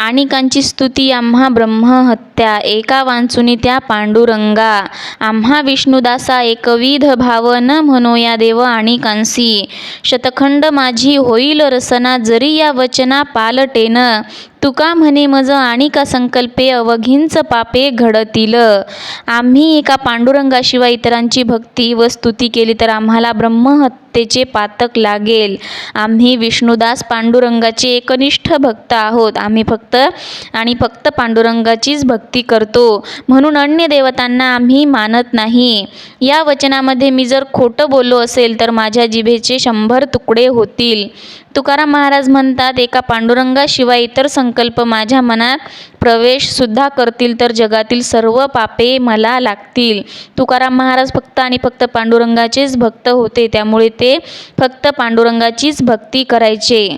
आणिकांची स्तुती आम्हा ब्रह्महत्या एका वांचुनी त्या पांडुरंगा. आम्हा विष्णुदासा एकविध भाव न म्हणूया देव आणिकांसी शतखंड माझी होईल रसना जरी या वचना पालटेन. तुका म्हणे मज आणिका संकल्पे अवघींच पापे घडतील. आम्ही एका पांडुरंगाशिवाय इतरांची भक्ती व स्तुती केली तर आम्हाला ब्रह्महत्येचे पातक लागेल. आम्ही विष्णुदास पांडुरंगाचे एकनिष्ठ भक्त आहोत. आम्ही फक्त आणि फक्त पांडुरंगाचीच भक्ती करतो. म्हणून अन्य देवतांना आम्ही मानत नाही. या वचनामध्ये मी जर खोटं बोललो असेल तर माझ्या जिभेचे शंभर तुकडे होतील. तुकाराम महाराज म्हणतात एका पांडुरंगाशिवाय इतर संकल्प माझ्या मनात प्रवेशसुद्धा करतील तर जगातील सर्व पापे मला लागतील. तुकाराम महाराज फक्त आणि फक्त पांडुरंगाचेच भक्त होते त्यामुळे ते फक्त पांडुरंगाचीच भक्ती करायचे.